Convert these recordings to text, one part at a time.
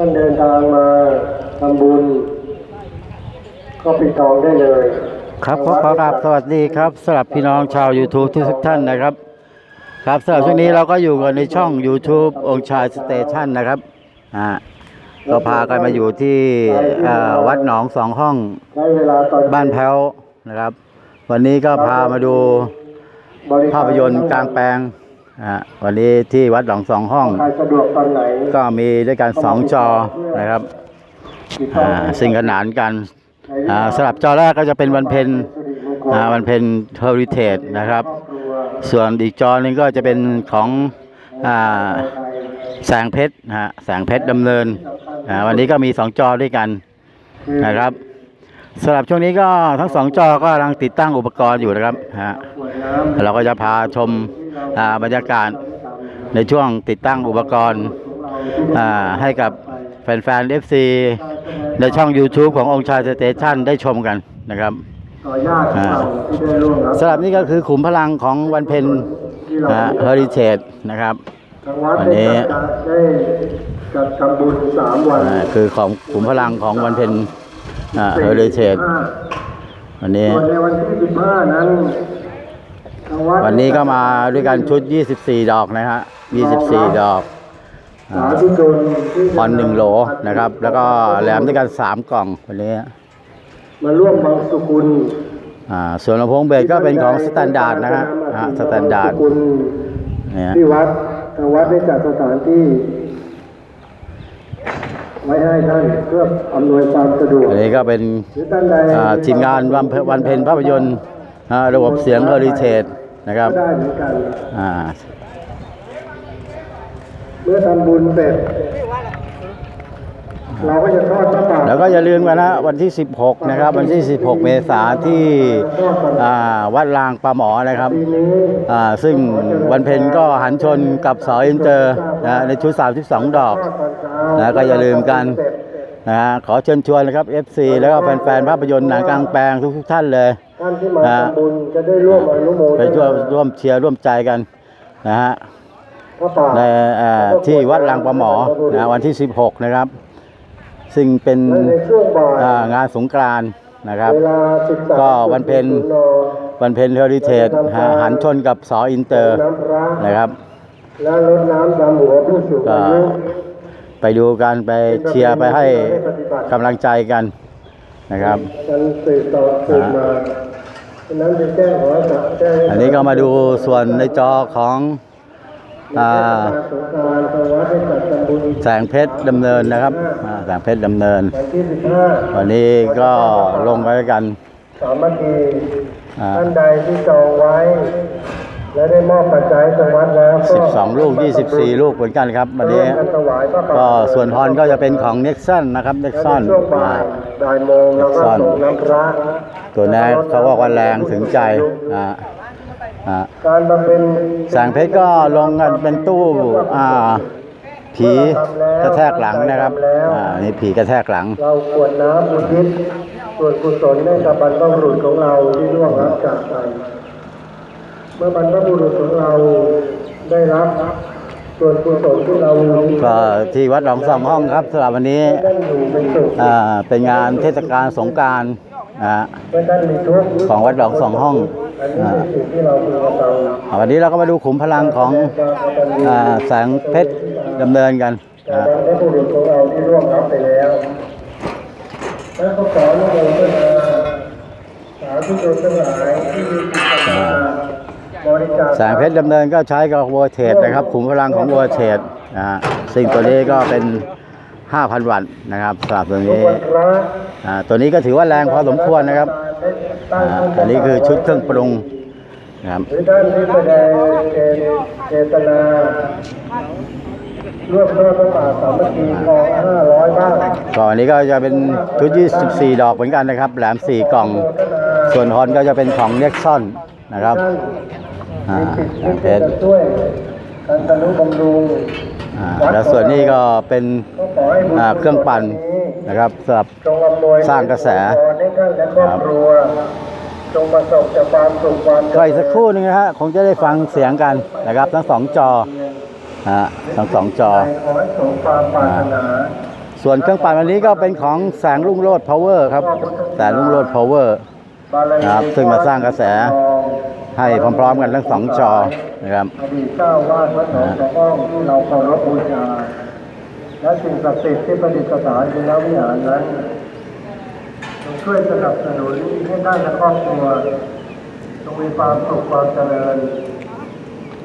ท่านเดินทางมาทำบุญ ก็ปิดทองได้เลยครับขอขอกราบสวัสดีครับสำหรับพี่น้องชาว YouTube ทุกท่านนะครับ ครับสำหรับช่วงนี้เราก็อยู่กันในช่อง YouTube องค์ชายสเตชันนะครับอ่าก็พากันมาอยู่ที่เอ่อวัดหนองสองห้องใช้เวลาตอนบ้านแพ้วนะครับ วันนี้ก็พามาดูบริกรภาพยนตร์กลางแปลง อ่าวันนี้ที่วัดหนองสองห้อง ใครสะดวกตอนไหนก็มีด้วยกันสองจอนะครับปิดทออ่างสิ่งขนานกันอ่าสลับจอแรกก็จะเป็นวันเพ็ญอ่าวันเพ็ญเฮอริเทจนะครับส่วนอีกจอหนึงก็จะเป็นของอ่าแสงเพชรนะฮะแสงเพชรดำเนินอ่าวันนี้ก็มีสองจอด้วยกันนะครับสำหรับช่วงนี้ก็ทั้งสองจอก็กำลังติดตั้งอุปกรณ์อยู่นะครับฮะ ขวดน้ำเราก็จะพาชมอ่า บรรยากาศในช่วงติดตั้งอุปกรณ์ให้กับแฟนๆ FC ในช่อง YouTube ขององค์ชายสเตชันได้ชมกันนะครับสำหรับนี่ก็คือขุมพลังของวันเพ็ญเฮอริเทจนะครับวันนี้ได้จัดได้จัดทำบุญสามวันคือของขุมพลังของวันเพ็ญเฮอริเทจห้าวันนี้วนในวันที่สิบห้านั้น วัดวันนี้ก็มาด้วยกันชุด 24 ดอกนะฮะ 24 ดอกสาธุชนที่พอนหนึ่งโหลนะครับ แล้วก็แหลมด้วยกัน 3 กล่องวันนี้ มาร่วมบังสุกุลอ่าส่วนลำโพงเบสก็เป็นของสแตนดาร์ดนะฮะอ่าสแตนดาร์ดบังสุกุลเนี่ยที่วัดทางวัดได้จัดสถานที่ไว้ให้ท่านเพื่ออำนวยความสะดวกอันนี้ก็เป็นหรือท่านใดอ่าทีมงานวันเพ็ญวันเพ็ญภาพยนตร์อ่าระบบเสียงเฮอริเทจ นะครับก็ได้เหมือนกันอ่าเมื่อทำบุญเสร็จเราก็จะทอดพระป่าแล้วก็อย่าลืมกันนะวันที่ 16 นะครับ วันที่ 16 เมษาที่อ่าวัดลางปลาหมอนะครับปีนี้อ่าซึ่งวันเพ็ญก็หันชนกับเสาอินเตอร์นะในชุด 32 ดอกทอดตอนเช้านะก็อย่าลืมกันนะฮะขอเชิญชวนนะครับ FC แล้วก็แฟนๆภาพยนตร์หนังกลางแปลงทุกๆท่านเลย ท่านที่มาทำบุญจะได้ร่วมอนุโมทไปร่วมนาร่วมเชียร์ร่วมใจกันนะฮะพระป่าในเอ่อที่วัดลางปลาหมอนะวันที่ 16 นะครับ ซึ่งเป็นและในช่วงบ่ายอ่างานสงกรานต์นะครับเวลา13ก็วันเพ็ญวันเพ็ญเฮอริเทจหันชนกับสออินเตอร์น้ำพระนะครับและรดน้ำดำหัวผู้สูงก็อายุไปดูกันไปเชียร์ไปให้กำลังใจกันนะครับกันสืบต่อสืบมา อให้แจ้งให้อันนี้ก็มาดูส่วนในจอของอ่าสงกรานต์ทางวัดได้จัดทำบุญแสงเพชรดำเนินนะครับอ่าแสงเพชรดำเนินวันที่15วันนี้ก็ลงไปกันสามัคคีอ่าท่านใดที่จองไว้ และได้มอบปัจจัยให้ทางวัดแล้วก็12 ลูก 24 ลูกเหมือนกันครับวันนี้ ร่วมกันถวายพระป่าก็ส่วนพรก็จะเป็นของเน็กซันนะครับเน็กซันและในช่วงบ่ายบ่ายโมงเราก็ส่งน้ำพระตัวนี้เขาบอกว่าแรงถึงใจอ่าอ่าการบำเพ็ญ แสงเพชรก็ลงกันเป็นตู้อ่าผีกระแทกหลังนะครับอ่านี่ผีกระแทกหลัง เรากรวดน้ำอุทิศส่วนกุศลให้กับบรรพบุรุษของเราที่ล่วงรับจากไป เมื่อบรรพบุรุษของเราได้รับส่วนกุศลที่เรามีก็ที่วัดหนองสองห้องครับสำหรับวันนี้ท่านอยู่เป็นสุขอ่าเป็นงานเทศกาลสงกรารอ่าเมื่อท่านมีทุกข์ของวัดหนองสองห้องอันนี้อ่าเป็นสิ่งที่เราพึงกระทอ่าวันนี้เราก็มาดูขุมพลังของำอ่าแสงเพชรดำเนินกันจากอ่าบรรพบุรุษของเราที่ร่วงรับไปแล้วและก็ขออนุโมทนาสาธุชนทั้งหลายที่มีจิตศรัทธาบริจาค แสงเพชรดำเนินก็ใช้กับวัวเทรดนะครับขุมพลังของวัวเทรดนะฮะซึ่งตัวนี้ก็เป็น 5,000 วัตต์นะครับสำหรับตัวทุกนี้วันพระอ่าตัวนี้ก็ถือว่าแรงพอสมควรนะครับตั้งอ่าอันนี้คือชุดเครื่องปรุงนะครับหรือท่านที่แสดงเจตเจตนาร่วมทอดพระป่าสามัคคีกองห้าร้อยบ้างก่อนนี้ก็จะเป็นชุด 24 ดอกเหมือนกันนะครับ แหลม 4 กล่อง ส่วนฮอนก็จะเป็นของเน็กซอนนะครับ ท่านอ่ามีจิตแสงเพที่ชรจะช่วยกันตนุบำรุงอ่าแล้วส่วนนี้ก็เป็นก็ขอให้บุญอ่าเครื่องปั่นนะครับสำหรับ จงอำนวยสร้างกระแสพรให้ท่านและครอบครัวจงประสบแต่ความสุขความเจก็ริญอีกสักครู่หนึงนะฮะคงจะได้ฟังเสียงกันนะครับ ทั้งสองจอฮะทั้งสองจอ ขอให้สมความปรารถนาส่วนเครื่องปั่นวันนี้ก็เป็นของแสงรุ่งโรจน์พาวเวอร์ครับ แสงรุ่งโรจน์พาวเวอร์ครับซึ่งมาสร้างกระแส ให้พร้อมๆกันทั้งสองจอนะครับอดีตเจ้าวาดวัดหนองสองห้องที่เราเคารพบูชา และสิ่งศักดิ์สิทธิ์ที่ประดิษฐานอยู่แล้ววิหารนั้นจงช่วยสนับสนุนให้ท่านและครอบครัวจงมีความสุขความเจริญ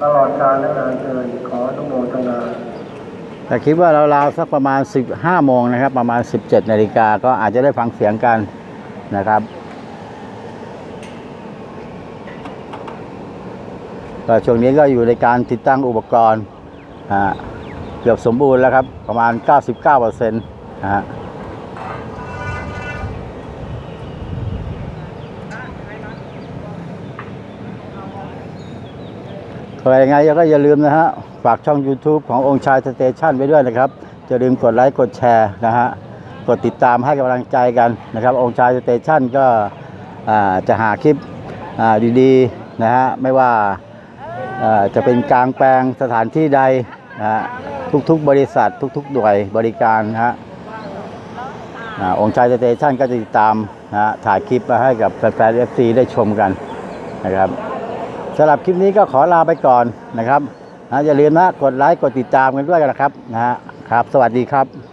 ตลอดกาลและนานเทินขออนุโมทนาแต่คิดว่าเราราวสักประมาณ 15โมงนะครับ ประมาณ 17นาฬิกาก็อาจจะได้ฟังเสียงกันนะครับ ก็ช่วงนี้ก็อยู่ในการติดตั้งอุปกรณ์เกือบสมบูรณ์แล้วครับ ประมาณ 99%นะฮะก็ยังไงก็อย่าลืมนะฮะ ฝากช่อง YouTube ขององค์ชายสเตชันไว้ด้วยนะครับอย่าลืมกดไลค์กดแชร์นะฮะ กดติดตามให้กำลังใจกันนะครับ องค์ชายสเตชันก็จะหาคลิปดีๆนะฮะ ไม่ว่า จะเป็นกลางแปลงสถานที่ใดนะฮะทุกๆบริษัททุกๆหน่วยบริการนะฮะองค์ชายสเตชันก็จะติดตามนะฮะถ่ายคลิปมาให้กับแฟนๆเอฟซีได้ชมกันนะครับสำหรับคลิปนี้ก็ขอลาไปก่อนนะครับนะอย่าลืมนะกดไลค์กดติดตามกันด้วยกันนะครับนะฮะครับ สวัสดีครับ